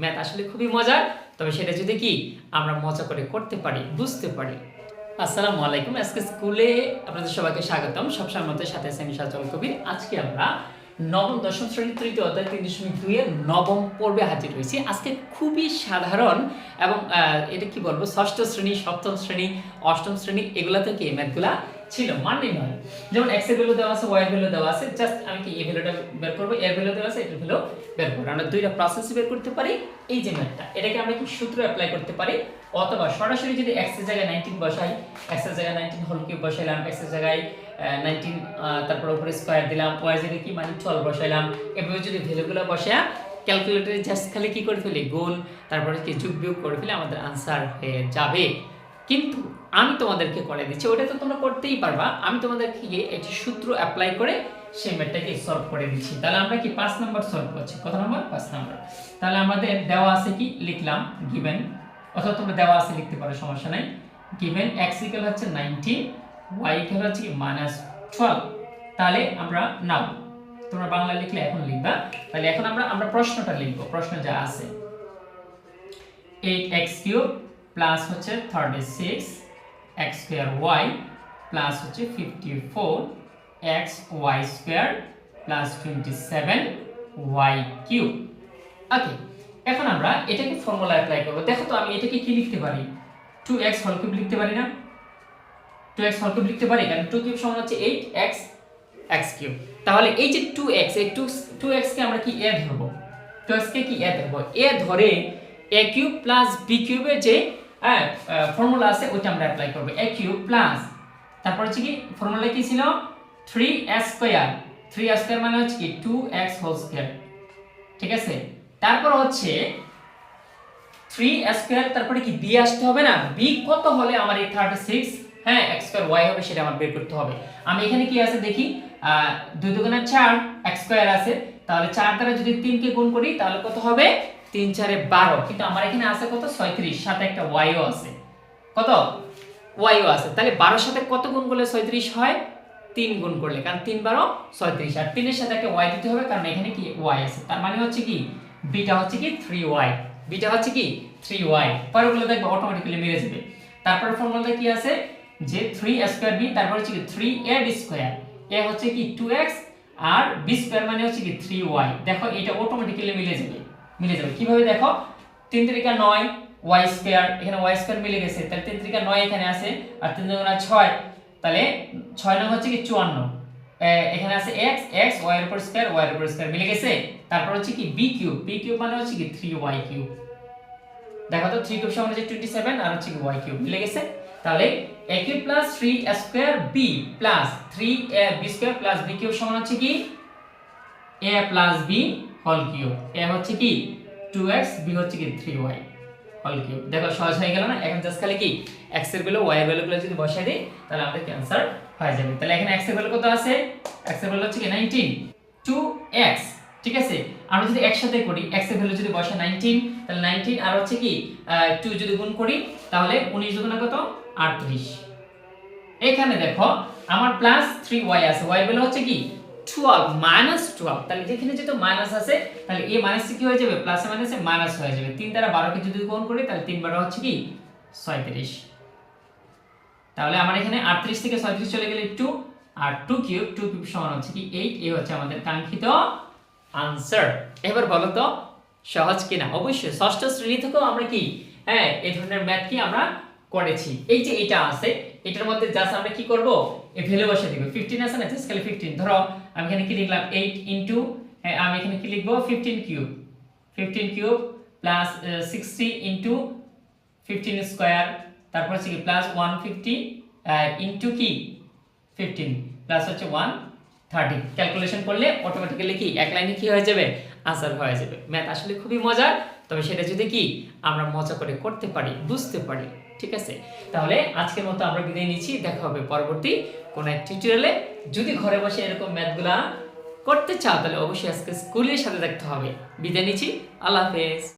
Math আসলে খুবই মজার, তবে সেটা যদি কি, আমরা মজা করে করতে পারি, বুঝতে পারি। আসসালামু আলাইকুম, আজকে স্কুলে আপনাদের সবাইকে স্বাগতম। সবসময় মতো সাথে আছে আমি সাজল কবির। আজকে আমরা নবম, দশম শ্রেণির তৃতীয় অধ্যায়, তিন দশমিক দুই এর নবম পর্বে হাজির হয়েছি। আজকে খুবই সাধারণ এবং এটা কি বলব, ষষ্ঠ শ্রেণি, সপ্তম শ্রেণি, অষ্টম শ্রেণি, এগুলা থেকে এই ম্যাথগুলা ছিল মানেই নয়। যেমন এক্সের ভ্যালু দেওয়া আছে ওয়াই এর ভ্যালু দেওয়া আছে জাস্ট আমি কি এই ভ্যালুটা বের করব? এর ভ্যালু দেওয়া আছে, এটার ভ্যালু বের করব। আমরা দুইটা প্রসেস বের করতে পারি এই যে ম্যাথটা। এটাকে আমরা কি সূত্র অ্যাপ্লাই করতে পারি? অথবা সরাসরি যদি এক্সের জায়গায় নাইনটিন বসাই এক্সের জায়গায় নাইনটিন হোল কিউব বসাইলাম এক্সের জায়গায় নাইনটিন তারপর উপরে স্কোয়ার দিলাম ওয়াই জায়গায় কি মানে টুয়েলভ বসাইলাম। এভাবে যদি ভ্যালুগুলো বসায়া ক্যালকুলেটরে জাস্ট খালি কি করে ফেলি? গোল তারপরে কি যোগ বিয়োগ করে ফেলে আমাদের আনসার হয়ে যাবে। কিন্তু আমি তোমাদেরকে করে দিচ্ছি, ওটা তো তোমরা করতেই পারবা। আমি তোমাদেরকে একটি সূত্র অ্যাপ্লাই করে সেই ম্যাথটাকে সলভ করে দিচ্ছি। তাহলে আমরা কি পাঁচ নাম্বার সলভ করছি? কত নাম্বার পাঁচ নাম্বার তাহলে আমাদের দেওয়া আছে কি? লিখলাম গিভেন অথবা তোমরা দেওয়া আছে লিখতে পারো, সমস্যা নাই। গিভেন এক্স ইকুয়াল হচ্ছে নাইনটি ওয়াই ইকুয়াল হচ্ছে কি? মাইনাস টুয়েলভ তাহলে আমরা নাও। তোমরা বাংলা লিখলে এখন লিখবা। তাহলে এখন আমরা আমরা প্রশ্নটা লিখব। প্রশ্ন যা আছে। এইট এক্স কিউব প্লাস হচ্ছে thirty six X square Y plus হচ্ছে fifty four X Y square plus twenty seven Y cube okay এখন আমরা এটাকে ফর্মুলা অ্যাপ্লাই করব। দেখো তো, আমি এটাকে কি লিখতে পারি? টু এক্স হল কিউব লিখতে পারি না? টু এক্স হল কিউব লিখতে পারি? কারণ টু কিউব সমান হচ্ছে এইট এক্স এক্স কিউব তাহলে এই যে টু এক্স এই টু টু এক্সকে আমরা কি এ ধরবো? টু এক্সকে কি এ ধরবো? এ ধরে এ কিউব প্লাস বি কিউবের যে হ্যাঁ ফর্মুলা আছে, ওইটা আমরা অ্যাপ্লাই করব। এ কিউব প্লাস তারপর হচ্ছে কি ফর্মুলা কি ছিল? Three X square three X square মানে হচ্ছে কি টু এক্স হোল স্কোয়ার ঠিক আছে? তারপর হচ্ছে থ্রি স্কোয়ার তারপরে কি বি আসতে হবে না? বি কত হলে আমার এই থার্টি সিক্স হ্যাঁ এক্স স্কোয়ার ওয়াই হবে সেটা আমার বের করতে হবে। আমি এখানে কি আছে, দেখি দুই দুগুণে চার এক্স স্কোয়ার আছে। তাহলে চার দ্বারা যদি তিনকে গুণ করি, তাহলে কত হবে? তিন চারে বারো। কিন্তু আমার এখানে আছে কত? ছয়ত্রিশ, সাথে একটা ওয়াইও আছে। কত? ওয়াইও আছে। তাহলে বারোর সাথে কত গুণ করলে ছয়ত্রিশ হয়? তিন গুণ করলে, কারণ তিন বারো, ছয়ত্রিশ। আর তিনের সাথে একটা ওয়াই দিতে হবে, কারণ এখানে কি ওয়াই আছে? তার মানে হচ্ছে কি? বিটা হচ্ছে কি থ্রি ওয়াই বিটা হচ্ছে কি থ্রি ওয়াই পরেরগুলো দেখবে অটোমেটিক্যালি মিলে যাবে। তারপর ফর্মুলাতে কি আছে? যে থ্রি স্কোয়ার বি তারপর হচ্ছে কি three A B square A হচ্ছে কি টু এক্স আর বি স্কোয়ার মানে হচ্ছে কি থ্রি ওয়াই দেখো, এটা অটোমেটিক্যালি মিলে যাবে। মিলে যাবে। কীভাবে দেখো? তিন তিরিকা নয় ওয়াই স্কোয়ার এখানে ওয়াই স্কোয়ার মিলে গেছে। তাহলে তিন তিরিকা নয় এখানে আছে, আর তিন দুগুণা ছয়, তাহলে ছয় নং হচ্ছে কি চুয়ান্ন। এখানে আছে এক্স এক্স ওয়াই এর উপর স্কোয়ার ওয়াই এর উপর স্কোয়ার মিলে গেছে। তারপর হচ্ছে কি বি কিউব বি কিউব মানে হচ্ছে কি থ্রি ওয়াই কিউব দেখো তো থ্রি কিউব সমান হচ্ছে টোয়েন্টি সেভেন আর হচ্ছে কি ওয়াই কিউব মিলে গেছে। তাহলে A cube plus three square B plus three A B square plus B cube সমান হচ্ছে কি? এ প্লাস বি হল কিউব। এ হচ্ছে কি? টু এক্স, বি হচ্ছে কি? Three Y. হল কিউব। দেখো, সহজ হয়ে গেল না? এখন জাস্ট খালি কি? এক্সের ভ্যালু ওয়াই এর ভ্যালুগুলো যদি বসাই দিই, তাহলে আমাদের ক্যান্সার হয়ে যাবে। তাহলে এখানে এক্সের ভ্যালু কত আছে? এক্সের ভ্যালু হচ্ছে কি? 19 টু এক্স ঠিক আছে? আমরা যদি একসাথে করি এক্সের ভ্যালু যদি বসে 19 তাহলে 19 আর হচ্ছে কি? টু যদি গুণ করি, তাহলে 19 দুগুণে কত? 38 এখানে দেখো, আমার প্লাস থ্রি ওয়াই আছে। ওয়াই ভ্যালু হচ্ছে কি? টুয়েলভ মাইনাস টুয়েলভ তাহলে যেখানে যেহেতু মাইনাস আছে, তাহলে এই মাইনাসে কি হয়ে যাবে? প্লাসে মাইনাসে মাইনাস হয়ে যাবে। তিন দ্বারা বারোকে যদি গুণ করি, তাহলে তিন বারো হচ্ছে কি? ছয়ত্রিশ। তাহলে আমার এখানে আটত্রিশ থেকে ছয়ত্রিশ চলে গেলে টু আর টু কিউব টু কিউব সমান হচ্ছে কি এইট এই হচ্ছে আমাদের কাঙ্ক্ষিত আনসার এবার বলো তো, সহজ কিনা? অবশ্যই, ষষ্ঠ শ্রেণি থেকেও আমরা কি? হ্যাঁ এই ধরনের ম্যাথ কি আমরা করেছি। এই যে এটা আছে, এটার মধ্যে জাস্ট আমরা কি করব? এই ভ্যালু বসে দিব। 15 আছে না জাস্ট খালি 15 ধরো, আমি এখানে কি লিখলাম? 8 ইনটু আমি এখানে কি লিখব? 15 cube 15 cube plus 60 into 15 square তারপর হচ্ছে কি প্লাস 150 ইনটু কি? 15 প্লাস হচ্ছে 130 ক্যালকুলেশন করলে অটোমেটিক্যালি কি? এক লাইনে কি হয়ে যাবে? আনসার হয়ে যাবে। ম্যাথ আসলে খুবই মজার। তবে সেটা যদি কি, আমরা মজা করে করতে পারি, বুঝতে পারি। ঠিক আছে? তাহলে আজকের মতো আমরা বিদায় নিচ্ছি। দেখা হবে পরবর্তী কোন এক টিউটোরিয়ালে যদি ঘরে বসে এরকম ম্যাথগুলা করতে চাও, তাহলে অবশ্যই আজকে স্কুলের সাথে দেখতে হবে। বিদায় নিচ্ছি। আল্লাহ হাফেজ।